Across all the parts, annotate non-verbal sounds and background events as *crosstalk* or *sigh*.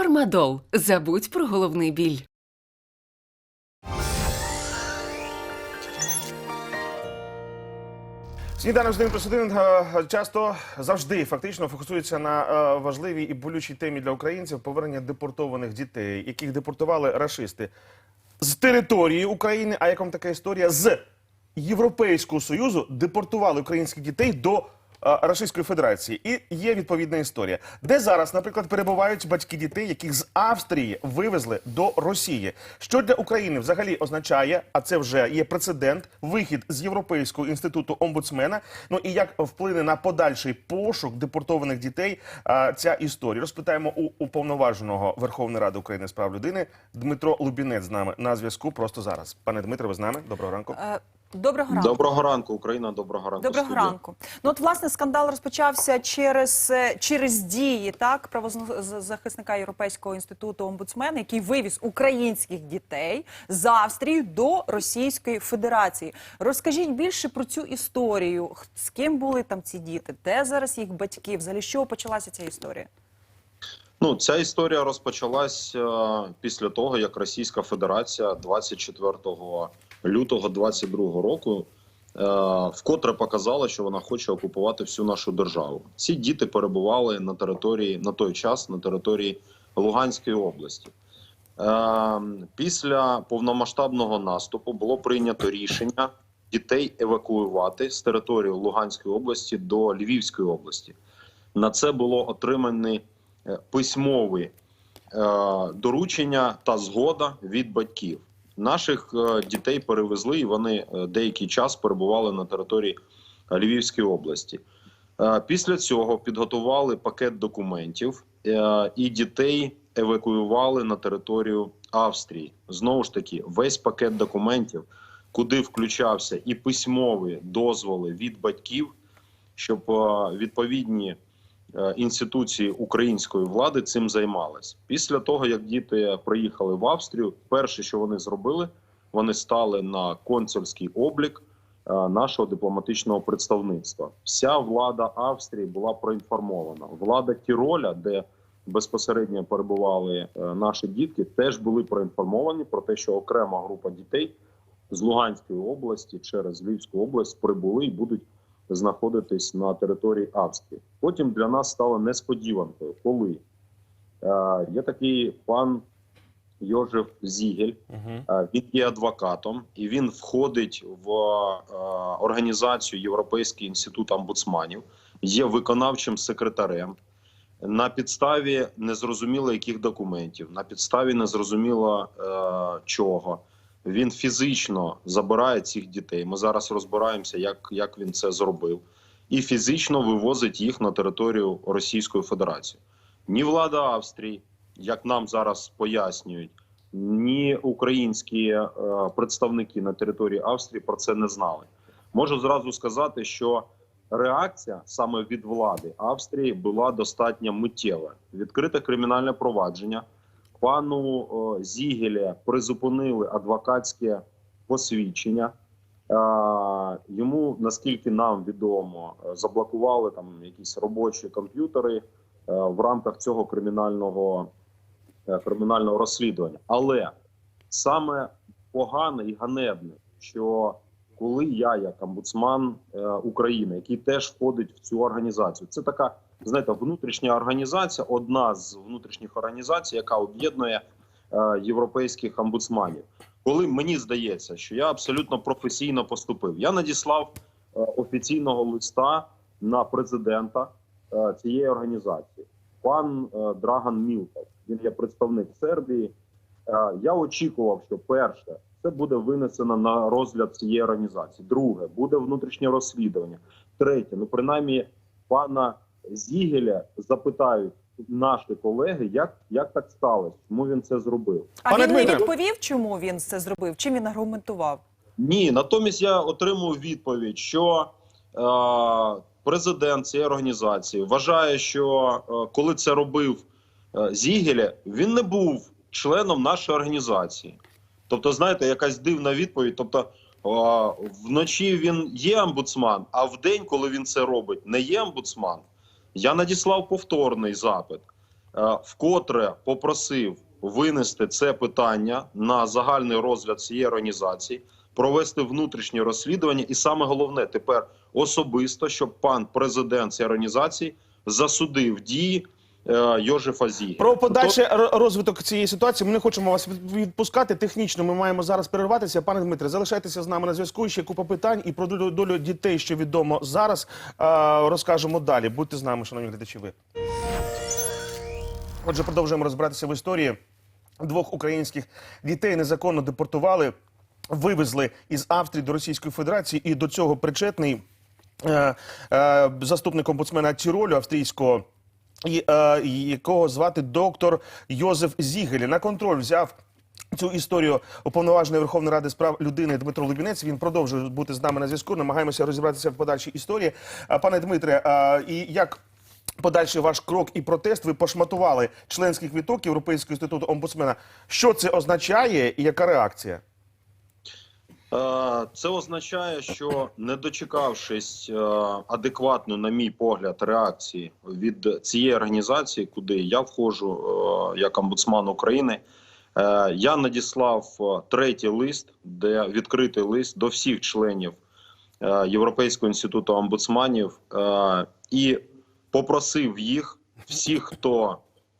Фармадол. Забудь про головний біль. Сніданок з 1 плюс 1 е, часто завжди фактично фокусується на е, важливій і болючій темі для українців повернення депортованих дітей, яких депортували рашисти з території України. А як вам така історія з Європейського союзу депортували українських дітей до Російської Федерації? І є відповідна історія, де зараз, наприклад, перебувають батьки дітей, яких з Австрії вивезли до Росії. Що для України взагалі означає, а це вже є прецедент, вихід з Європейського інституту омбудсмена. Ну і як вплине на подальший пошук депортованих дітей а, ця історія? Розпитаємо у уповноваженого Верховної Ради України з прав людини Дмитро Лубінець з нами на зв'язку просто зараз. Пане Дмитре, ви з нами? Доброго ранку. Доброго ранку. Доброго ранку, Україна. Доброго ранку. Доброго студія. ранку. Ну от власне скандал розпочався через, е, через дії так правозахисника Європейського інституту омбудсмена, який вивіз українських дітей з Австрії до Російської Федерації. Розкажіть більше про цю історію. З ким були там ці діти? Де зараз їх батьки? Взагалі, з чого почалася ця історія? Ну, ця історія розпочалась е, після того, як Російська Федерація 24 лютого 22 року е, вкотре показала, що вона хоче окупувати всю нашу державу. Ці діти перебували на території на той час на території Луганської області. Е, Після повномасштабного наступу було прийнято рішення дітей евакуювати з території Луганської області до Львівської області. На це було отримані е, письмові доручення та згода від батьків. Наших е, дітей перевезли, і вони е, деякий час перебували на території е, Львівської області. Після цього підготували пакет документів і дітей евакуювали на територію Австрії. Знову ж таки, весь пакет документів, куди включався і письмові дозволи від батьків, щоб відповідні інституції української влади цим займались. Після того, як діти приїхали в Австрію, перше, що вони зробили, вони стали на консульський облік е, нашого дипломатичного представництва. Вся влада Австрії була проінформована. Влада Тіроля, де безпосередньо перебували е, наші дітки, теж були проінформовані про те, що окрема група дітей з Луганської області через Львівську область прибули і будуть знаходитись на території Австрії. Потім для нас стало несподіванкою, коли е, є такий пан Йожеф Зігель. Е, Він є адвокатом і він входить в е, організацію Європейський інститут омбудсманів, є виконавчим секретарем. На підставі незрозуміло яких документів, на підставі незрозуміло е, чого. Він фізично забирає цих дітей. Ми зараз розбираємося, як, як він це зробив, і фізично вивозить їх на територію Російської Федерації. Ні влада Австрії, як нам зараз пояснюють, ні українські е, представники на території Австрії про це не знали. Можу зразу сказати, що реакція саме від влади Австрії була достатньо миттєва. Відкрите кримінальне провадження. Пану Зігеле призупинили адвокатське посвідчення. Йому, наскільки нам відомо, заблокували там якісь робочі комп'ютери е, в рамках цього кримінального, е, кримінального розслідування. Але саме погане і ганебне, що коли я, як омбудсман е, України, який теж входить в цю організацію, це така знаєте, внутрішня організація, одна з внутрішніх організацій, яка об'єднує е, європейських омбудсманів. Коли мені здається, що я абсолютно професійно поступив, я надіслав е, офіційного листа на президента е, цієї організації, пан е, Драган Мілков. Він є представник Сербії. Е, я очікував, що перше це буде винесено на розгляд цієї організації. Друге буде внутрішнє розслідування. Третє, ну принаймні, пана Зігеля запитають наші колеги, як, як так сталося, чому він це зробив. А Пане він не Дмитре. відповів, чому він це зробив? Чим він аргументував? Ні, натомість я отримав відповідь, що е, президент цієї організації вважає, що е, коли це робив е, Зігеля, він не був членом нашої організації. Тобто, знаєте, якась дивна відповідь. Тобто, е, вночі він є омбудсман, а в день, коли він це робить, не є омбудсман. Я надіслав повторний запит. е, вкотре попросив винести це питання на загальний розгляд цієї організації, провести внутрішнє розслідування, і саме головне тепер особисто, щоб пан президент цієї організації засудив дії Йожефа Зігеля. Про подальший розвиток цієї ситуації ми не хочемо вас відпускати. Технічно ми маємо зараз перерватися. Пане Дмитре, залишайтеся з нами на зв'язку. Ще купа питань і про долю, долю дітей, що відомо зараз, е, розкажемо далі. Будьте з нами, шановні глядачі. Ви. Отже, продовжуємо розбиратися в історії. Двох українських дітей незаконно депортували, вивезли із Австрії до Російської Федерації, і до цього причетний е, е, заступник омбудсмена Тіролю австрійського, і, е, якого звати доктор Йозеф Зігелі. На контроль взяв. Цю історію уповноваженої Верховної Ради з прав людини Дмитро Лубінець. Він продовжує бути з нами на зв'язку. Намагаємося розібратися в подальшій історії. Пане Дмитре, а, і як подальший ваш крок і протест? Ви пошматували членський квіток Європейського інституту омбудсмена. Що це означає і яка реакція? Е, Це означає, що не дочекавшись е, адекватної, на мій погляд, реакції від цієї організації, куди я входжу е, як омбудсман України, я надіслав третій лист, де відкритий лист до всіх членів Європейського інституту омбудсманів і попросив їх, всіх, хто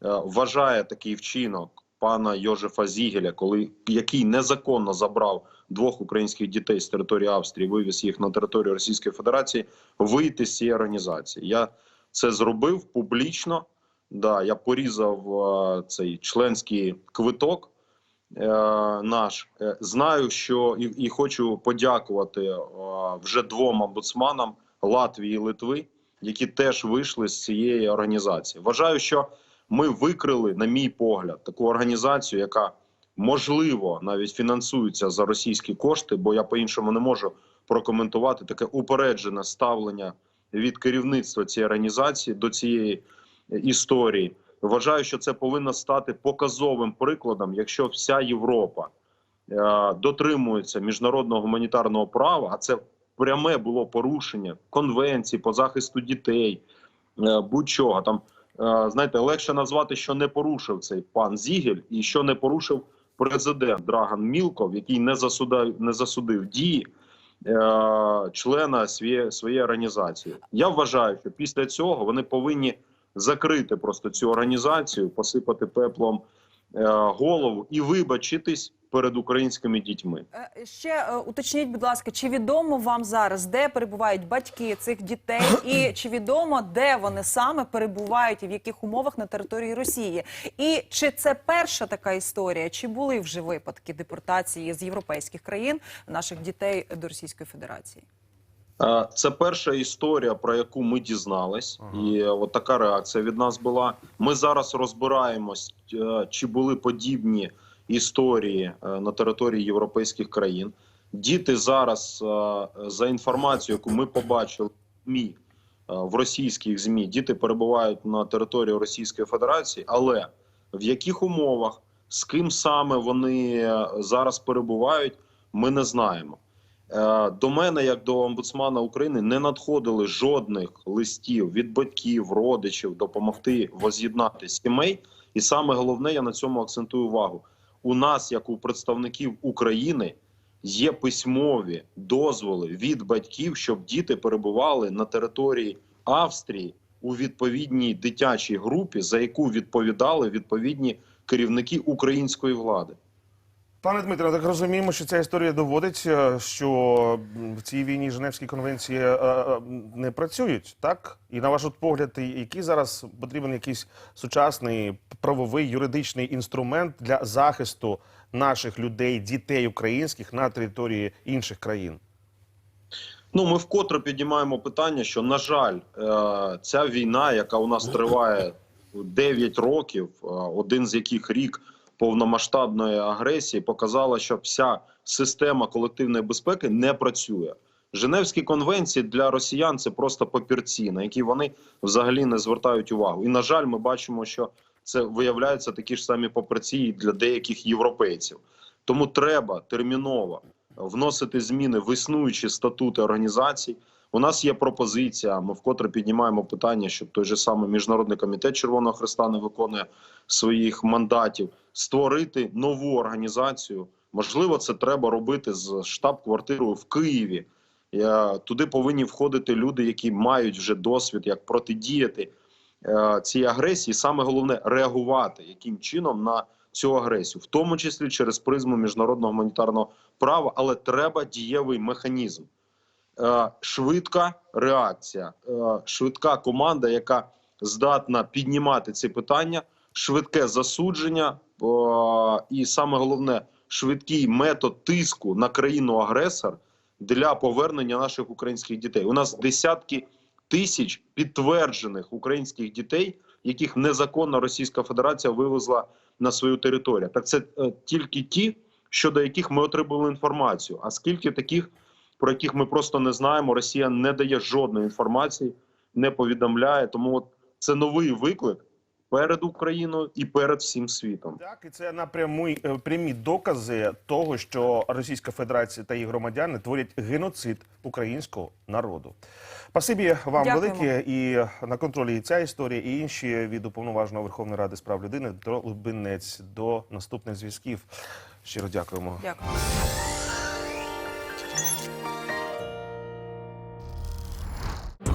вважає такий вчинок пана Йожефа Зігеля, коли який незаконно забрав двох українських дітей з території Австрії, вивіз їх на територію Російської Федерації, вийти з цієї організації. Я це зробив публічно. Да, я порізав е, цей членський квиток е, наш. Е, знаю, що і, і хочу подякувати е, вже двом омбудсманам Латвії і Литви, які теж вийшли з цієї організації. Вважаю, що ми викрили, на мій погляд, таку організацію, яка можливо навіть фінансується за російські кошти, бо я по-іншому не можу прокоментувати таке упереджене ставлення від керівництва цієї організації до цієї е, історії. Вважаю, що це повинно стати показовим прикладом, якщо вся Європа е, дотримується міжнародного гуманітарного права, а це пряме було порушення конвенції по захисту дітей, е, будь-чого там. Е, Знаєте, легше назвати, що не порушив цей пан Зігель, і що не порушив президент Драган Мілков, який не засудив, не засудив дії е, члена своєї, своєї організації. Я вважаю, що після цього вони повинні закрити просто цю організацію, посипати пеплом голову і вибачитись перед українськими дітьми. Е, Ще е, уточніть, будь ласка, чи відомо вам зараз, де перебувають батьки цих дітей, *clears throat* і чи відомо, де вони саме перебувають і в яких умовах на території Росії? І чи це перша така історія, чи були вже випадки депортації з європейських країн наших дітей до Російської Федерації? Це перша історія, про яку ми дізнались, і е, от така реакція від нас була. Ми зараз розбираємось, е, чи були подібні історії е, на території європейських країн. Діти зараз, за інформацією, яку ми побачили в ЗМІ, в російських змі, діти перебувають на території Російської Федерації, але в яких умовах, з ким саме вони зараз перебувають, ми не знаємо. Е, До мене, як до омбудсмана України, не надходили жодних листів від батьків, родичів допомогти воз'єднати сімей. І саме головне, я на цьому акцентую увагу. У нас, як у представників України, є письмові дозволи від батьків, щоб діти перебували на території Австрії у відповідній дитячій групі, за яку відповідали відповідні керівники української влади. Пане Дмитре, так розуміємо, що ця історія доводить, е, що в цій війні Женевські конвенції е, е, не працюють, так? І на ваш погляд, який зараз потрібен якийсь сучасний правовий юридичний інструмент для захисту наших людей, дітей українських на території інших країн? Ну, ми вкотре підіймаємо питання, що на жаль, ця війна, яка у нас триває 9 років, один з яких рік повномасштабної агресії, показала, що вся система колективної безпеки не працює. Женевські конвенції для росіян це просто папірці, на які вони взагалі не звертають увагу. І на жаль, ми бачимо, що це виявляються такі ж самі папірці для деяких європейців. Тому треба терміново вносити зміни в існуючі статути організацій, У нас є пропозиція. Ми вкотре піднімаємо питання, що той же самий міжнародний комітет Червоного Христа не виконує своїх мандатів, створити нову організацію. Можливо, це треба робити з штаб-квартирою в Києві. Е, Туди повинні входити люди, які мають вже досвід, як протидіяти е, цій агресії. Саме головне реагувати яким чином на цю агресію, в тому числі через призму міжнародного гуманітарного права, але треба дієвий механізм. Е, Швидка реакція, е, швидка команда, яка здатна піднімати ці питання, швидке засудження, е, і саме головне швидкий метод тиску на країну агресор для повернення наших українських дітей. У нас десятки тисяч підтверджених українських дітей, яких незаконно Російська Федерація вивезла на свою територію. Так це тільки ті, щодо яких ми отримали інформацію. А скільки таких, про яких ми просто не знаємо, Росія не дає жодної інформації, не повідомляє. Тому от це новий виклик перед Україною і перед всім світом. Так, і це напряму е, прямі докази того, що Російська Федерація та її громадяни творять геноцид українського народу. Спасибі вам Дякуємо. велике. І на контролі і ця історія, і інші від уповноваженого Верховної Ради з прав людини Дмитро Лубинець. До наступних зв'язків. Щиро дякуємо. Дякую.